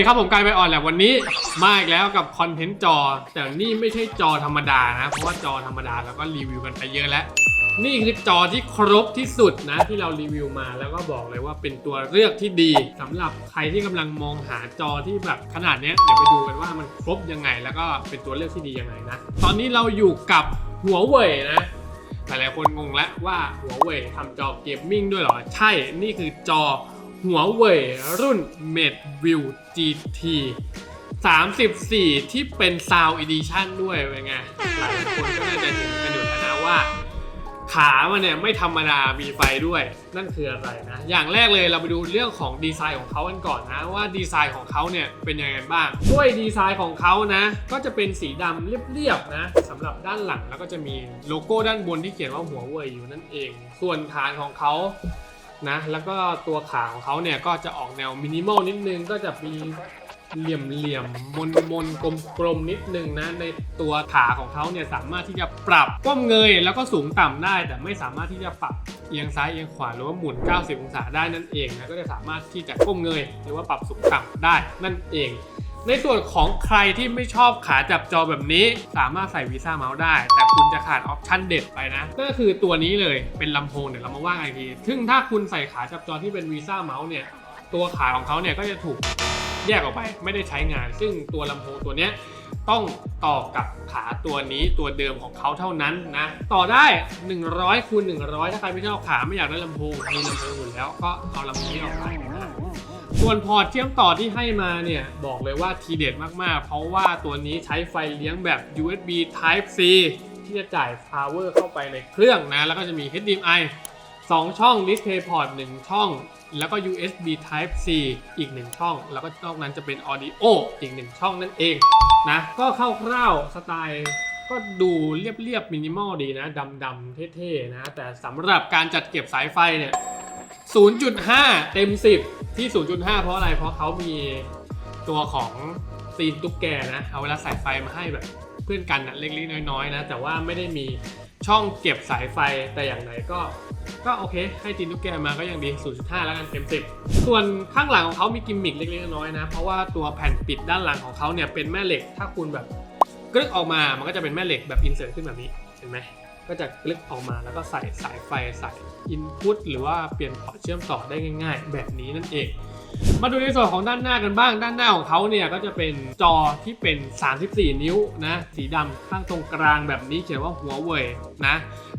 วัสดีครับผมกายไปอ่อนแหละวันนี้มาอีกแล้วกับคอนเทนต์จอ แต่นี่ไม่ใช่จอธรรมดานะ เพราะว่าจอธรรมดาเราก็รีวิวกันไปเยอะแล้ว นี่คือจอที่ครบที่สุดนะที่เรารีวิวมาแล้วก็บอกเลยว่าเป็นตัวเลือกที่ดีสำหรับใครที่กำลังมองหาจอที่แบบขนาดเนี้ยเดี๋ยวไปดูกันว่ามันครบยังไง แล้วก็เป็นตัวเลือกที่ดียังไงนะตอนนี้เราอยู่กับหัวเว่ยนะหลายๆคนงงแล้วว่าหัวเว่ยทำจอเกมมิ่งด้วยเหรอใช่นี่คือจอหัวเว่ยรุ่น MateView GT 34 ที่เป็น Sound Edition ด้วยเป็นไงหลายคนก็น่าจะเห็นกันอยู่แล้วนะว่า ขามันเนี่ยไม่ธรรมดามีไฟด้วย นั่นคืออะไรนะ อย่างแรกเลยเราไปดูเรื่องของดีไซน์ของเขากันก่อนนะ ว่าดีไซน์ของเขาเนี่ยเป็นยังไงบ้าง ด้วยดีไซน์ของเขานะ ก็จะเป็นสีดำเรียบๆนะสำหรับด้านหลังแล้วก็จะมีโลโก้ด้านบนที่เขียนว่าหัวเว่ยอยู่นั่นเอง ส่วนฐานของเขา นะแล้วก็ตัวขาของเขาเนี่ยก็จะออกแนวมินิมอลนิดนึงก็จะมีเหลี่ยมเหลี่ยมมนมนกลมกลมนิดนึงนะในตัวขาของเขาเนี่ยสามารถที่จะปรับก้มเงยแล้วก็สูงต่ำได้ แต่ไม่สามารถที่จะปรับเอียงซ้ายเอียงขวาหรือว่าหมุน 90 องศาได้นั่นเองนะก็จะสามารถที่จะก้มเงยหรือว่าปรับสูงต่ำได้นั่นเอง ในส่วนของใครที่ไม่ชอบขาจับจอแบบนี้ สามารถใส่วีซ่าเมาส์ได้ แต่คุณจะขาดออปชั่นเด็ดไปนะก็คือตัวนี้เลยเป็นลำโพงเดี๋ยวเรามาว่ากันอีกทีซึ่งถ้าคุณใส่ขาจับจอที่เป็นวีซ่าเมาส์เนี่ยตัวขาของเขาเนี่ยก็จะถูกแยกออกไปไม่ได้ใช้งาน ซึ่งตัวลำโพงตัวเนี้ย ต้องต่อกับขาตัวนี้ตัวเดิมของเขาเท่านั้นนะ ต่อได้ 100คูณ100 ถ้าใครไม่ชอบขาไม่อยากได้ลำโพงมีลำโพงอยู่แล้วก็เอาลำโพงนี้ออกไปนะส่วนพอร์ตเชื่อมต่อที่ให้มาเนี่ยบอกเลยว่าทีเด็ดมากๆ เพราะว่าตัวนี้ใช้ไฟเลี้ยงแบบ USB Type C ที่จะจ่าย power เข้าไปในเครื่องนะ แล้วก็จะมี HDMI 2 ช่อง Display Port 1 ช่อง แล้วก็ USB Type C อีก 1 ช่อง แล้วก็นอกนั้นจะเป็น Audio อีก 1 ช่องนั่นเองนะก็เข้าคร่าวสไตล์ก็ดูเรียบๆมินิมอลดีนะดำๆเท่ๆนะ แต่สำหรับการจัดเก็บสายไฟเนี่ย 0.5 เต็ม 10 ที่ 0.5 เพราะอะไรเพราะเขามีตัวของตีนตุ๊กแกนะ เอาเวลาใส่ไฟมาให้แบบเพื่อนกันนะเล็กๆน้อยๆนะ แต่ว่าไม่ได้มีช่องเก็บสายไฟแต่อย่างไรก็ ก็โอเค ให้ตีนุกแกมาก็ยังดี 0.5 แล้วกันเต็ม10 ส่วนข้างหลังของเขามีกิมมิคเล็กๆน้อยๆนะ เพราะว่าตัวแผ่นปิดด้านหลังของเขาเนี่ยเป็นแม่เหล็ก ถ้าคุณแบบกรึกออกมา มันก็จะเป็นแม่เหล็กแบบอินเสิร์ตขึ้นแบบนี้ เห็นไหม ก็จะกลึกออกมาแล้วก็ใส่สายไฟใส่อินพุตหรือว่าเปลี่ยนพอร์ตเชื่อมต่อได้ง่าย ๆ แบบนี้นั่นเอง มาดูในส่วนของด้านหน้ากันบ้าง ด้านหน้าของเขาเนี่ยก็จะเป็นจอที่เป็น 34 นิ้วนะ สีดำข้างตรงกลางแบบนี้เขียนว่าหัวเว่ยนะ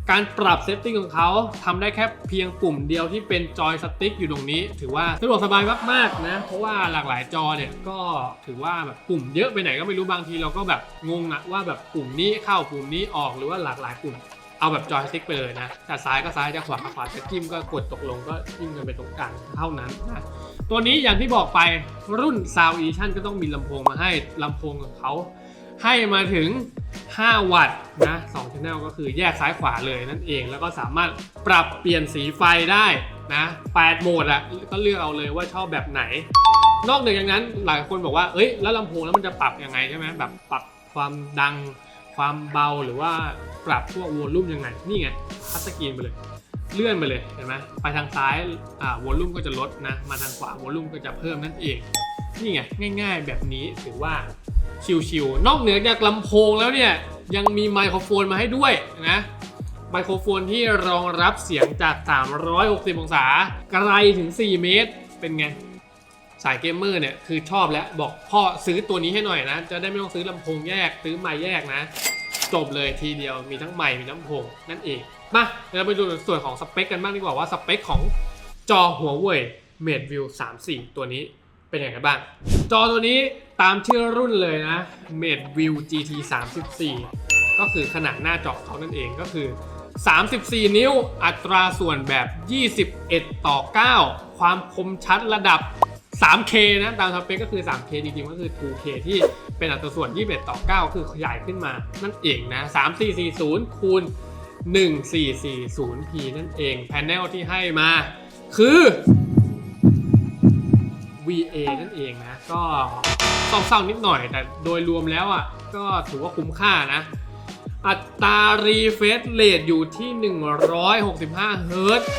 การปรับเซตติ้งของเขาทำได้แค่เพียงปุ่มเดียวที่เป็นจอยสติ๊กอยู่ตรงนี้ ถือว่าสะดวกสบายมากๆนะ เพราะว่าหลากหลายจอเนี่ยก็ถือว่าแบบปุ่มเยอะไปไหนก็ไม่รู้บางทีเราก็แบบงงอะว่าแบบปุ่มนี้เข้าปุ่มนี้ออกหรือว่าหลากหลายปุ่ม เอาแบบจอยสติ๊กไปเลยนะจะซ้ายก็ซ้ายจะขวาก็ขวาจะจิ้มก็กดตกลงก็จิ้มกันไปตรงกลางเท่านั้นนะตัวนี้อย่างที่บอกไปรุ่น Sound Edition ก็ต้องมีลำโพงมาให้ลำโพงของเขาให้มาถึง 5 วัตต์นะ2 channel ก็คือแยกซ้ายขวาเลยนั่นเอง แล้วก็สามารถปรับเปลี่ยนสีไฟได้นะ8โหมดอะก็เลือกเอาเลยว่าชอบแบบไหน นอกเหนือจากนั้นหลายคนบอกว่า เอ้ย แล้วลำโพงแล้วมันจะปรับยังไงใช่ไหมแบบปรับความดัง ความเบาหรือว่าปรับพวกวอลลุ่มยังไง นี่ไงทัชสกรีนไปเลย เลื่อนไปเลยเห็นไหมไปทางซ้ายอ่าวอลลุ่มก็จะลดนะมาทางขวาวอลลุ่มก็จะเพิ่มนั่นเอง นี่ไงง่าย ๆ แบบนี้ถือว่าชิวๆนอกเหนือจากลำโพงแล้วเนี่ยยังมีไมโครโฟนมาให้ด้วยนะไมโครโฟนที่รองรับเสียงจาก 360 องศาไกลถึง 4 เมตร เป็นไง สายเกมเมอร์เนี่ยคือชอบแล้วบอกพ่อซื้อตัวนี้ให้หน่อยนะ จะได้ไม่ต้องซื้อลำโพงแยก ซื้อไมค์แยกนะ จบเลยทีเดียวมีทั้งไมค์มีทั้งลำโพงนั่นเองมาเดี๋ยวเราไปดูส่วนของสเปคกันบ้างดีกว่าว่าสเปคของจอหัวเว่ย MateView 34 ตัวนี้เป็นยังไงบ้าง จอตัวนี้ตามชื่อรุ่นเลยนะ MateView GT 34 ก็คือขนาดหน้าจอเขานั่นเองก็คือ 34 นิ้วอัตราส่วนแบบ 21 ต่อ 9 ความคมชัดระดับ 3K นะตามสเปคก็คือ 3K จริงๆ ก็คือ 2K ที่เป็นอัตราส่วน 21 ต่อ 9 คือขยายขึ้นมา นั่นเองนะ 3440 คูณ 1440p นั่นเองแผนลที่ให้มาคือ VA นั่นเองนะ ก็ต้องเศร้านิดหน่อย แต่โดยรวมแล้วอะ ก็ถือว่าคุ้มค่านะ อัตรารีเฟรชเรทอยู่ที่ 165 เฮิรตซ์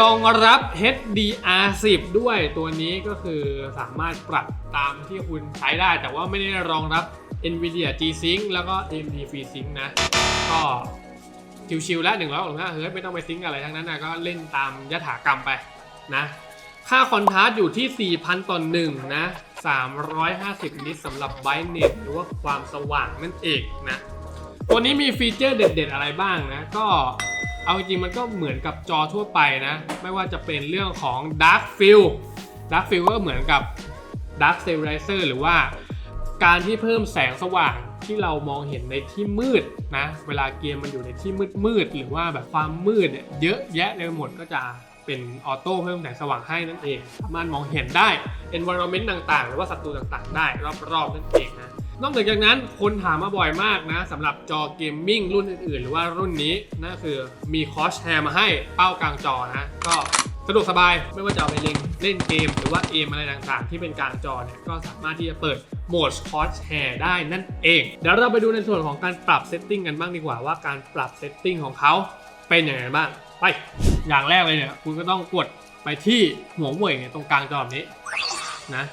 รองรับ HDR10 ด้วยตัวนี้ก็คือสามารถปรับตามที่คุณใช้ได้ แต่ว่าไม่ได้รองรับ NVIDIA G-Sync แล้วก็ AMD FreeSync นะ ก็ชิวๆแล้ว165เฮิร์ตไม่ต้องไปซิงก์อะไรทั้งนั้นนะก็เล่นตามยถากรรมไปนะ ค่าคอนทราสต์อยู่ที่ 4,000 ต่อ1นะ 350 นิตสำหรับไบเน็ตหรือว่าความสว่างนั่นเองนะ ตัวนี้มีฟีเจอร์เด็ด ๆ อะไรบ้างนะ ก็ เอาจริงมันก็เหมือนกับจอทั่วไปนะ ไม่ว่าจะเป็นเรื่องของ Dark Field Dark Field ก็เหมือนกับ Dark Stabilizer หรือว่าการที่เพิ่มแสงสว่างที่เรามองเห็นในที่มืดนะ เวลาเกมมันอยู่ในที่มืดมืดหรือว่าแบบความมืดเนี่ยเยอะแยะเลยหมดก็จะ เป็นออโต้เพิ่มแสงสว่างให้นั่นเอง สามารถมองเห็นได้ environment ต่างๆ หรือว่าศัตรูต่างๆ ได้รอบๆนั่นเองนะนอกจากนั้นคนถามมาบ่อยมากนะสำหรับจอเกมมิ่งรุ่นอื่นๆ หรือว่ารุ่นนี้นั่นคือมีคอสแชร์มาให้เป้ากลางจอนะ ก็สะดวกสบายไม่ว่าจะเอาไปเล่นเล่นเกม หรือว่าเกมอะไรต่างๆ ที่เป็นกลางจอเนี่ยก็สามารถที่จะเปิดโหมดคอสแชร์ได้นั่นเอง เดี๋ยวเราไปดูในส่วนของการปรับเซตติ้งกันบ้างดีกว่าว่าการปรับเซตติ้งของเขาเป็นยังไงบ้าง ไป อย่างแรกเลยเนี่ยคุณก็ต้องกดไปที่หัวเว่ยเนี่ยตรงกลางจอแบบนี้นะ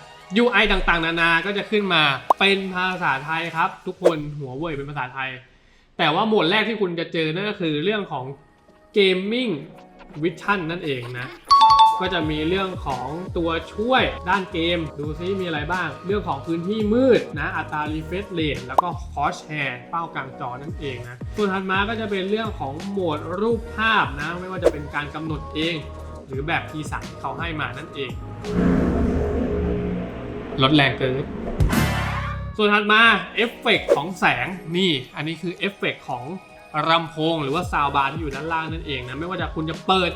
UI ต่างๆ นานา ก็จะขึ้นมาเป็นภาษาไทยครับ ทุกคนหัวเว่ยเป็นภาษาไทย แต่ว่าโหมดแรกที่คุณจะเจอนั่นก็คือเรื่องของ Gaming Vision นั่นเองนะ ก็จะมีเรื่องของตัวช่วยด้านเกม ดูซิมีอะไรบ้าง เรื่องของพื้นที่มืดนะ อัตรา refresh rate แล้วก็ cross hair เป้ากลางจอนั่นเองนะ ส่วนถัดมาก็จะเป็นเรื่องของโหมดรูปภาพนะ ไม่ว่าจะเป็นการกำหนดเอง หรือแบบทีสั่งที่เขาให้มานั่นเอง ลดแรงเกินส่วนถัดมาเอฟเฟกต์ของแสงนี่ อันนี้คือเอฟเฟกต์ของ ลำโพงหรือว่าซาวบาร์ที่อยู่ด้านล่างนั่นเองนะไม่ว่าจะคุณจะเปิด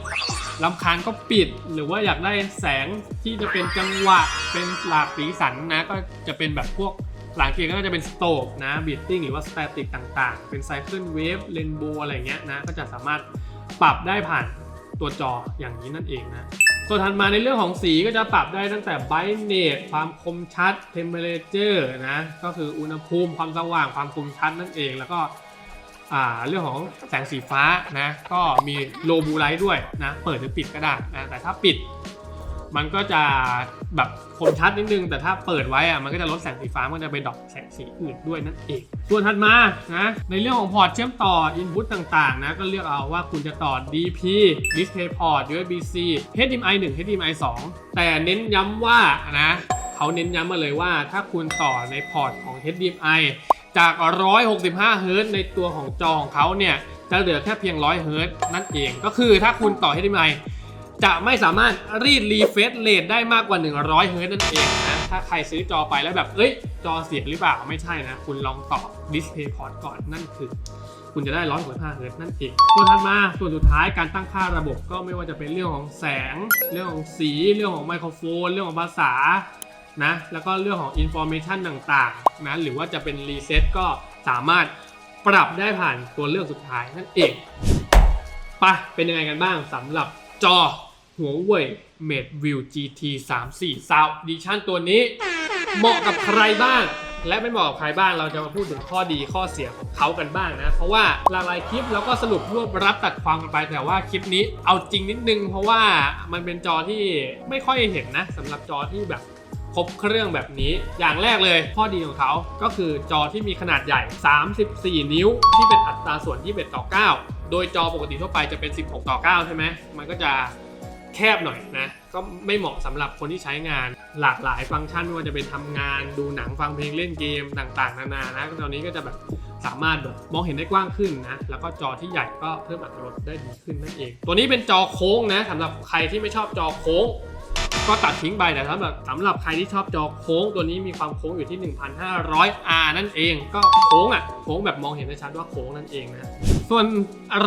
ลำคาญก็ปิด หรือว่าอยากได้แสงที่จะเป็นจังหวะเป็นหลากสีสันนะก็จะเป็นแบบพวกหลังเกียร์ก็จะเป็นสโตกนะบีตติ้งหรือว่าสแตติกต่างๆ เป็นไซเคิลเวฟเรนโบว์อะไรเงี้ยนะก็จะสามารถปรับได้ผ่านตัวจออย่างนี้นั่นเองนะส่วนถัดมาในเรื่องของสีก็จะปรับได้ตั้งแต่ brightness ความคมชัด temperature นะก็คืออุณหภูมิความสว่างความคมชัดนั่นเอง แล้วก็ เรื่องของแสงสีฟ้านะก็มี low blue light ด้วยนะเปิดหรือปิดก็ได้นะแต่ถ้าปิด มันก็จะแบบคมชัดนิดนึง แต่ถ้าเปิดไว้อะมันก็จะลดแสงสีฟ้ามันจะไปดอปแสงสีอื่นด้วยนั่นเองส่วนถัดมานะในเรื่องของพอร์ตเชื่อมต่อ input ต่างๆนะก็เลือกเอาว่าคุณจะต่อ DP DisplayPort USB-C HDMI 1 HDMI 2 แต่เน้นย้ำว่านะเขาเน้นย้ำมาเลยว่าถ้าคุณต่อในพอร์ตของ HDMI จาก 165 เฮิรต์ในตัวของจอของเขาเนี่ย จะเหลือแค่เพียง 100 เฮิรต์นั่นเอง ก็คือถ้าคุณต่อ HDMI จะไม่สามารถรีดรีเฟรชเรทได้มากกว่า 100 เฮิรต์นั่นเองนะ ถ้าใครซื้อจอไปแล้วแบบ เอ้ย จอเสียหรือเปล่า ไม่ใช่นะ คุณลองต่อ DisplayPort ก่อน นั่นคือ คุณจะได้ 165 เฮิรต์นั่นเอง ส่วนถัดมา ส่วนสุดท้ายการตั้งค่าระบบก็ไม่ว่าจะเป็นเรื่องของแสง เรื่องของสี เรื่องของไมโครโฟน เรื่องของภาษา นะ แล้วก็เรื่องของ Information ต่างๆนะหรือว่าจะเป็นรีเซ็ตก็สามารถปรับได้ผ่านตัวเลือกสุดท้ายนั่นเองไปะเป็นยังไงกันบ้างสำหรับจอหัวเว่ย Mate View GT 3 4 Sound Edition ตัวนี้ เหมาะกับใครบ้าง และไม่เหมาะกับใครบ้างเราจะมาพูดถึงข้อดีข้อเสียของเขากันบ้างนะ เพราะว่าหลากหลายคลิปแล้วก็สรุปรวบรัดตัดความกันไปแต่ว่าคลิปนี้เอาจริงนิดนึง เพราะว่ามันเป็นจอที่ไม่ค่อยเห็นนะสำหรับจอที่แบบ ครบเครื่องแบบนี้ อย่างแรกเลยข้อดีของเขาก็คือจอที่มีขนาดใหญ่ 34 นิ้ว ที่เป็นอัตราส่วน 21 ต่อ 9 โดยจอปกติทั่วไปจะเป็น 16 ต่อ 9 ใช่ไหม มันก็จะแคบหน่อยนะ ก็ไม่เหมาะสำหรับคนที่ใช้งานหลากหลายฟังก์ชันว่าจะเป็นทำงานดูหนังฟังเพลงเล่นเกมต่างๆ นานานะตอนนี้ก็จะแบบสามารถแบบมองเห็นได้กว้างขึ้นนะ แล้วก็จอที่ใหญ่ก็เพิ่มอรรถรสได้ดีขึ้นนั่นเอง ตัวนี้เป็นจอโค้งนะสำหรับใครที่ไม่ชอบจอโค้ง ก็ตัดทิ้งไปแต่สำหรับสำหรับใครที่ชอบจอโค้งตัวนี้มีความโค้งอยู่ที่ 1,500 R นั่นเอง ก็โค้งอะโค้งแบบมองเห็นได้ชัดว่าโค้งนั่นเองนะส่วน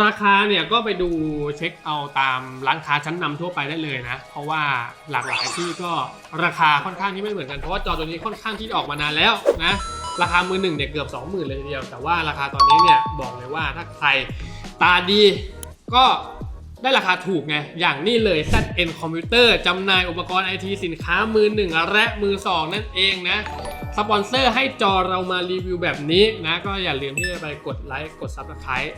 ราคาเนี่ยก็ไปดูเช็คเอาตามร้านค้าชั้นนำทั่วไปได้เลยนะ เพราะว่าหลากหลายที่ก็ราคาค่อนข้างที่ไม่เหมือนกันเพราะว่าจอตัวนี้ค่อนข้างที่ออกมานานแล้วนะราคามือหนึ่งเนี่ยเกือบ 20,000 เลยทีเดียว แต่ว่าราคาตอนนี้เนี่ยบอกเลยว่าถ้าใครตาดีก็ ได้ราคาถูกไง อย่างนี้เลย ZN Computer จำหน่ายอุปกรณ์ไอทีสินค้ามือหนึ่งและมือสองนั่นเองนะ สปอนเซอร์ให้จอเรามารีวิวแบบนี้นะ ก็อย่าลืมที่จะไปกดไลค์กด Subscribe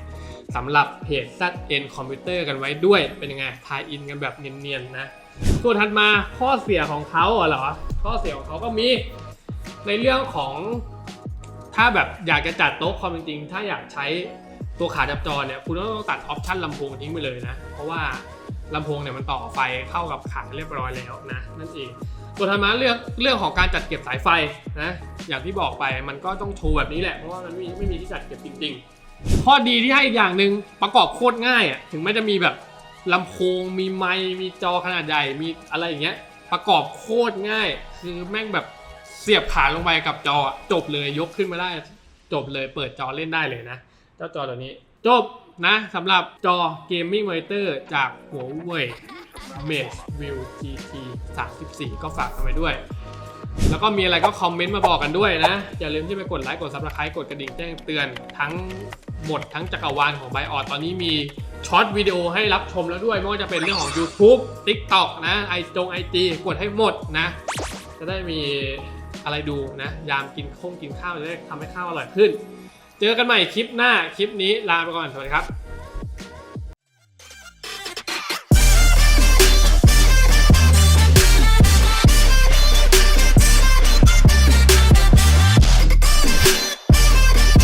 สำหรับเพจ ZN Computer กันไว้ด้วย เป็นยังไง ทายอินกันแบบเนียนๆนะส่วนถัดมาข้อเสียของเขาเหรอ ข้อเสียของเขาก็มีในเรื่องของถ้าแบบอยากจะจัดโต๊ะคอมจริงๆ ถ้าอยากใช้ ตัวขาจับจอเนี่ยคุณต้องตัดออปชันลำโพงทิ้งไปเลยนะ เพราะว่าลำโพงเนี่ยมันต่อไฟเข้ากับขาเรียบร้อยแล้วนะนั่นเองตัวธรรมะเรื่องเรื่องของการจัดเก็บสายไฟนะอย่างที่บอกไปมันก็ต้องโชว์แบบนี้แหละเพราะว่ามันไม่ไม่มีที่จัดเก็บจริง ๆ ข้อดีที่ให้อีกอย่างหนึ่งประกอบโคตรง่ายอะถึงแม้จะมีแบบลำโพงมีไมค์มีจอขนาดใหญ่มีอะไรอย่างเงี้ย ประกอบโคตรง่าย คือแม่งแบบเสียบขาลงไปกับจอจบเลยยกขึ้นมาได้จบเลยเปิดจอเล่นได้เลยนะ เจ้าจอตัวนี้ จบนะสำหรับจอ Gaming Monitor จากหัวเว่ย Mate View GT 34 ก็ฝากกันไว้ด้วย แล้วก็มีอะไรก็คอมเมนต์มาบอกกันด้วยนะ อย่าลืมที่ไปกดไลค์กด Subscribe กดกระดิ่งแจ้งเตือนทั้งหมดทั้งจักรวาลของไบออดตอนนี้มีช็อตวิดีโอให้รับชมแล้วด้วย ไม่ว่าจะเป็นเรื่องของ YouTube TikTok นะไอจงไอจีกดให้หมดนะ จะได้มีอะไรดูนะ ยามกินข้งกินข้าวจะได้ทำให้ข้าวอร่อยขึ้น เจอกันใหม่คลิปหน้าคลิปนี้ลาไปก่อนสวัสดีครับ